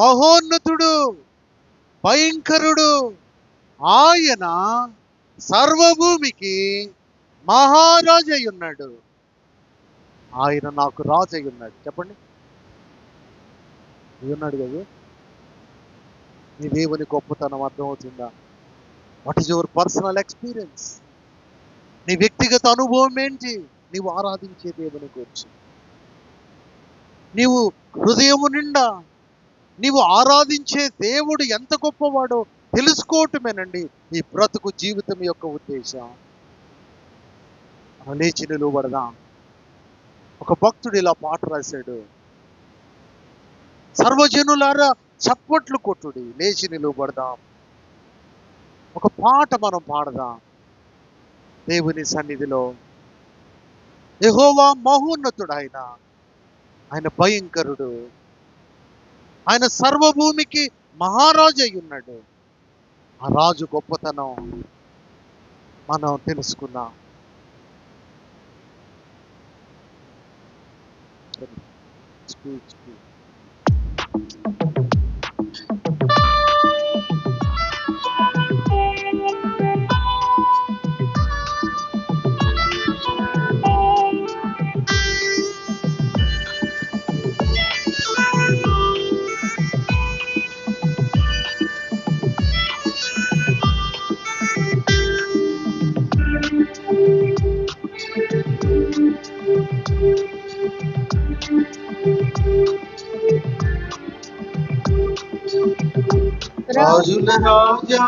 మహోన్నతుడు భయంకరుడు. ఆయన సర్వభూమికి మహారాజై ఉన్నాడు ఆయన నాకు రాజయ్యున్నాడు. ఉన్నాడు చెప్పండి. ఉన్నాడు కదా నీ దేవుని గొప్పతనం అర్థమవుతుందా? What is your personal experience నీ వ్యక్తిగత అనుభవం ఏంటి? నీవు ఆరాధించే దేవుని గురించి. నీవు హృదయము నిండా నీవు ఆరాధించే దేవుడు ఎంత గొప్పవాడో తెలుసుకోవటమేనండి ఈ బ్రతుకు జీవితం యొక్క ఉద్దేశం. లేచి నిలువబడదాం ఒక భక్తుడు ఇలా పాట రాశాడు. సర్వజనులారా చప్పట్లు కొట్టుడి లేచి నిలువబడదాం ఒక పాట మనం పాడదాం. దేవుని సన్నిధిలో ఎహోవా మహోన్నతుడు ఆయన ఆయన భయంకరుడు. ఆయన సర్వభూమికి మహారాజు అయి ఉన్నాడు. ఆ రాజు గొప్పతనం మనం తెలుసుకున్నాం స్పీచ్ రాజుల రాజా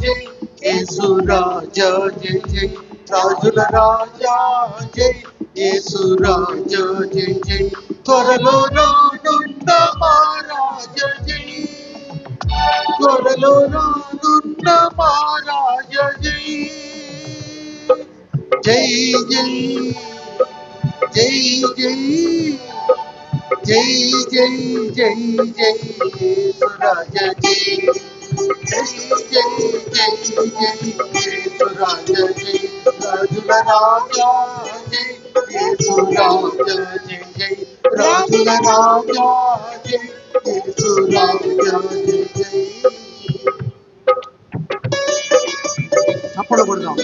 జై యేసు రాజా జై జై రాజుల రాజా జై యేసు రాజా జై జై త్వరలో రానున్న మహారాజ జై త్వరలో రానున్న మహారాజ జై జై జై జై ஜெய் ஜெய் ஜெய் ஏசுராஜ ஜெய் ஜெய் ஜெய் ஜெய் ஏசுராஜ ஜெய் ராஜுல ராஜா ஜெய். ஏசுராஜ ஜெய் ஜெய் ராஜுல ராஜா ஜெய். ஏசுராஜ ஜெய் ஜெய் அப்பட கொடுதான்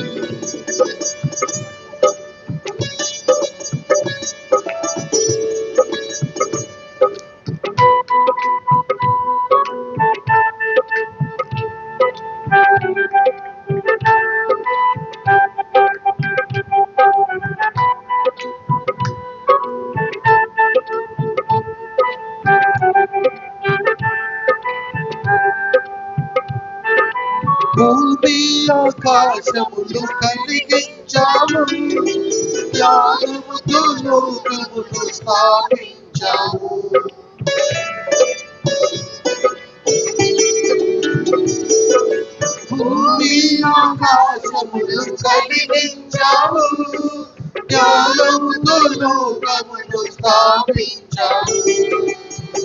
నీటి ఆకాశములు కలిగించాము జ్ఞానముతో లోకములు స్థాపించాము భూమి ఆకాశములు కలిగించాము జ్ఞానముతో లోకములు స్థాపించాము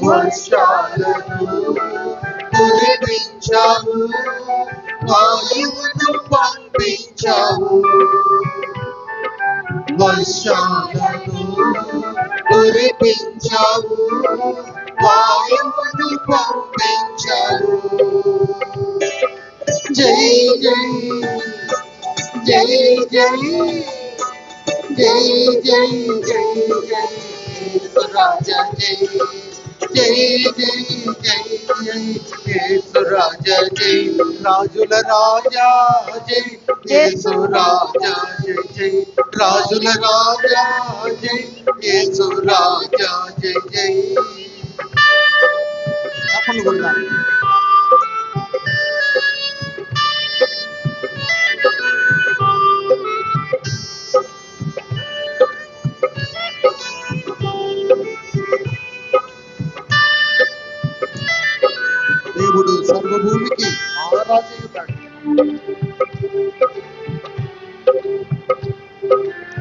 వర్షాలను కురిపించాము వాయువును పంపించావు వర్షాలను కురిపించావు వాయువును పంపించావు జై జై జై జై జై జై జై జై రాజా జై జై జై జై జై యేసు రాజా జై రాజుల రాజా జై యేసు రాజా జై జై రాజుల రాజా జై యేసు రాజా భూమికి మహారాజు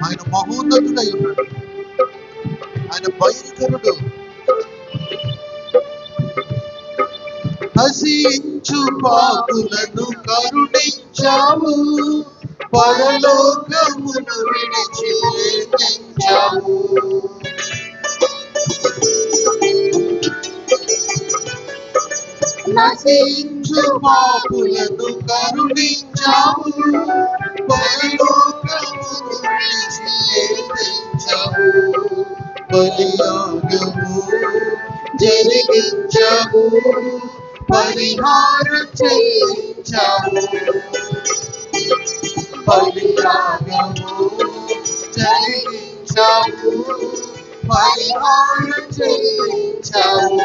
ఆయన మహోన్నతుడై ఉన్నాడు. ఆయన భయంకరుడు నశించు పాపులను కరుణించావు పరలోకమును విడిచి తెంచావు నశించు పాపులను కరుణించావు పరలోకమును విడిచి తెచ్చావు బలియాగము జరిగించావు పరిహారం చేయించావు బలియాగము జరిగించావు పరిహారం చేయించావు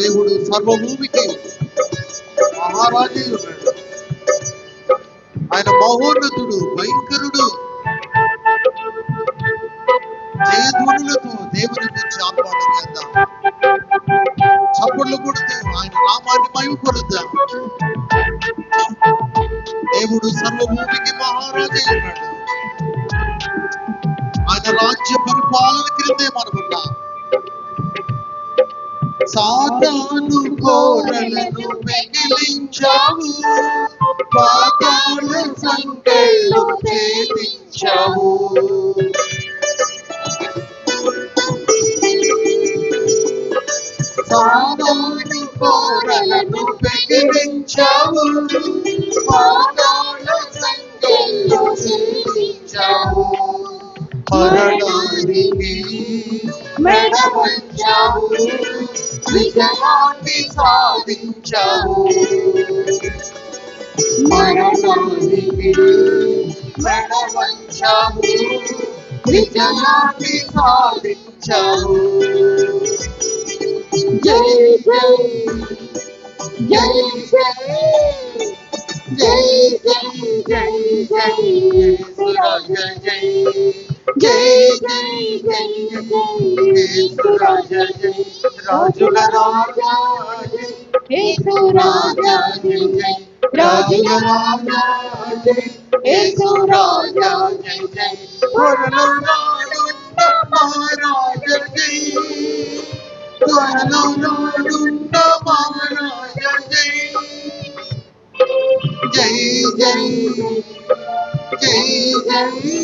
దేవుడు సర్వభూమికి మహారాజు. ఆయన మహోన్నతుడు భయంకరుడు. జయధ్వనులతో దేవుని గురించి ఆహ్వానం చేద్దాం. చప్పట్లు కొడుతూ ఆయన నామాన్ని మహిమపరుద్దాం. దేవుడు సర్వభూమికి మహారాజు ఉన్నాడు ఆయన రాజ్య పరిపాలన క్రిందే మనకున్నాం సాతాను కోరలను పెగిలించావు పాతాల సంకెళ్ళు ఛేదించావు. సాతాను కోరలను పెగిలించావు పాతాల సంకెళ్ళు ఛేదించావు. మరణానికి We cannot be caught in trouble. We cannot be caught in trouble. Yay, yay, yay, yay. Yay, yay, yay, yay, yay, yay, yay, yay. జై జై జై యేసురాజ జై రాజుల రాజా జై యేసు రాజా జై జై రాజుల రాజా జై యేసు రాజా జై జై త్వరలో నాడున్న మహారాజ జై త్వరలో నాడున్న మహారాజ జై జై జై జై జై